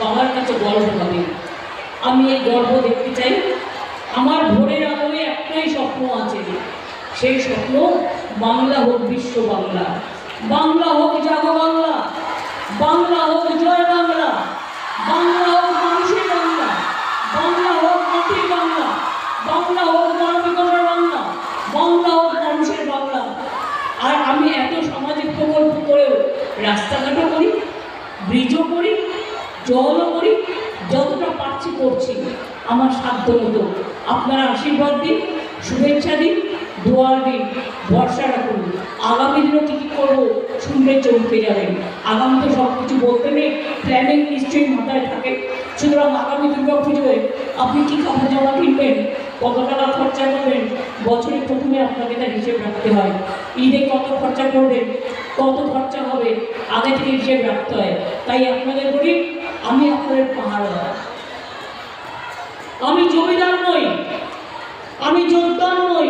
বাবার কাছে গর্ব হবে। আমি এই গর্ব দেখতে চাই। আমার ভোরের আলোয় একটাই স্বপ্ন আছে। সেই স্বপ্ন, বাংলা হোক বিশ্ব বাংলা। বাংলা হোক জাগো বাংলা। বাংলা হোক জয় বাংলা। বাংলা হোক মানুষের বাংলা। বাংলা হোক মাটির বাংলা। বাংলা হোক মানবিকতার বাংলা। বাংলা হোক মানুষের বাংলা। আর আমি এত সামাজিক প্রকল্প করেও রাস্তাঘাটও করি, ব্রিজও করি জলও করি, যতটা পারছি করছি, আমার সাধ্য মতো। আপনারা আশীর্বাদ দিন, শুভেচ্ছা দিন, দোয়া দিন, ভরসা রাখুন। আগামী দিনে কী কী করব, শুনলে চমকে যাবেন আগামী তো সব কিছু বলতে নেই প্ল্যানিং নিশ্চয়ই মাথায় থাকে। সুতরাং আগামী দুর্গা পুজোয় আপনি কী কাপড় জামা কিনবেন, কত টাকা খরচা করবেন, বছরের প্রথমে আপনাকে তার হিসেব রাখতে হয়। ঈদে কত খরচা করবেন, কত খরচা হবে, আগে থেকে হিসেব রাখতে হয়। তাই আপনাদের বলি আমি আপনাদের পাহাড় আমি জমিদার নই, আমি যোদ্ধার নই,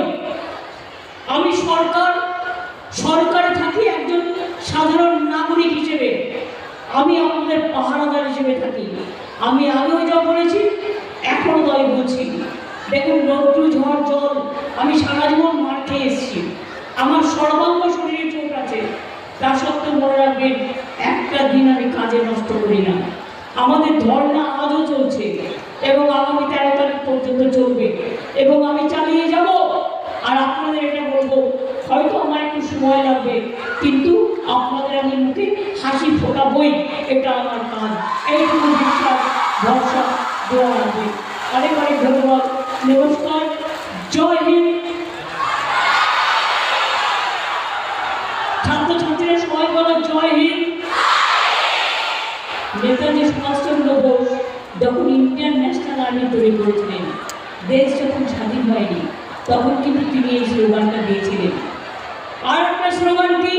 আমি সরকার, সরকারে থাকি একজন সাধারণ নাগরিক হিসেবে। আমি আপনাদের পাহারাদার হিসেবে থাকি। আমি আগেও যা বলেছি এখনও তাই বলছি। দেখুন রৌদ্র ঝড় জল, আমি সারা জীবন মার খেয়ে এসেছি। আমার সর্বাঙ্গ শরীরে চোখ আছে। তা সত্ত্বেও মনে রাখবেন, একটা দিন আমি কাজে নষ্ট করি না। আমাদের ধর্ণা আজও চলছে এবং আগামী তেরো তারিখ পর্যন্ত চলবে। এবং আমি চালিয়ে যাব। আর আপনাদের এটা বলব, হয়তো আমার একটু সময় লাগবে, কিন্তু আপনাদের আমি মুখে হাসি ফোটাবই এটা আমার কাজ। এইটুকু বিশ্বাস, ভরসা দেওয়া লাগবে। অনেক অনেক ধন্যবাদ। নমস্কার। জয় হিন্দ। ছাত্রছাত্রীরা সবাই বলো, জয় হিন্দ। নেতাজি সুভাষচন্দ্র বোস যখন ইন্ডিয়ান ন্যাশনাল আর্মি তৈরি করেছিলেন, দেশ যখন স্বাধীন হয়নি, তখন কিন্তু তিনি এই স্লোগানটা দিয়েছিলেন। আর একটা স্লোগান কি?